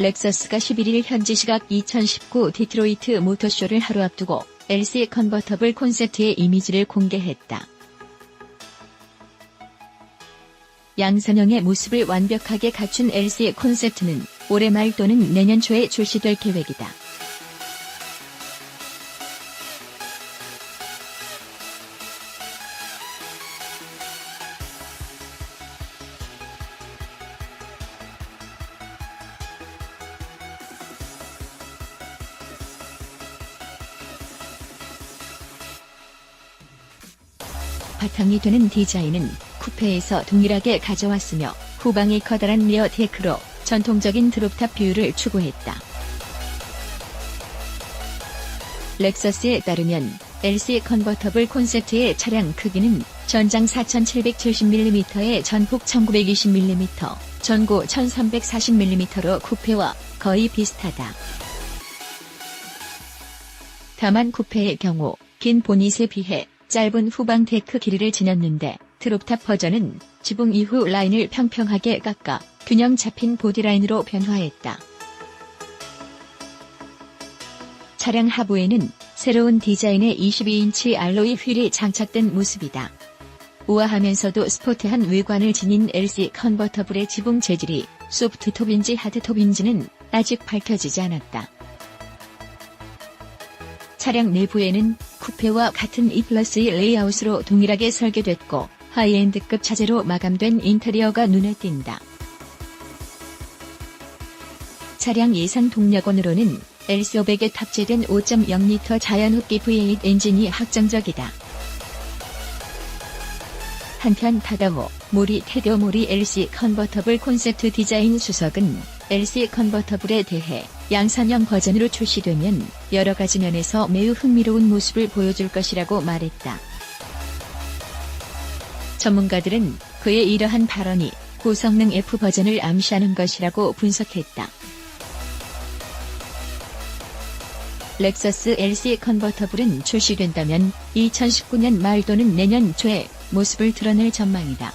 렉서스가 11일 현지 시각 2019 디트로이트 모터쇼를 하루 앞두고 LC 컨버터블 콘셉트의 이미지를 공개했다. 양산형의 모습을 완벽하게 갖춘 LC 콘셉트는 올해 말 또는 내년 초에 출시될 계획이다. 바탕이 되는 디자인은 쿠페에서 동일하게 가져왔으며 후방이 커다란 리어 데크로 전통적인 드롭탑 뷰를 추구했다. 렉서스에 따르면 LC 컨버터블 콘셉트의 차량 크기는 전장 4770mm에 전폭 1920mm, 전고 1340mm로 쿠페와 거의 비슷하다. 다만 쿠페의 경우 긴 보닛에 비해 짧은 후방 데크 길이를 지녔는데 트롭탑 버전은 지붕 이후 라인을 평평하게 깎아 균형 잡힌 보디라인으로 변화했다. 차량 하부에는 새로운 디자인의 22인치 알로이 휠이 장착된 모습이다. 우아하면서도 스포트한 외관을 지닌 LC 컨버터블의 지붕 재질이 소프트톱인지 하드톱인지는 아직 밝혀지지 않았다. 차량 내부에는 쿠페와 같은 E 플러스의 레이아웃으로 동일하게 설계됐고 하이엔드급 차제로 마감된 인테리어가 눈에 띈다. 차량 예상 동력원으로는 L500에 탑재된 5.0L 자연흡기 V8 엔진이 확정적이다. 한편 타다모, 모리 테디오 모리 LC 컨버터블 콘셉트 디자인 수석은 LC 컨버터블에 대해 양산형 버전으로 출시되면 여러 가지 면에서 매우 흥미로운 모습을 보여줄 것이라고 말했다. 전문가들은 그의 이러한 발언이 고성능 F 버전을 암시하는 것이라고 분석했다. 렉서스 LC 컨버터블은 출시된다면 2019년 말 또는 내년 초에 모습을 드러낼 전망이다.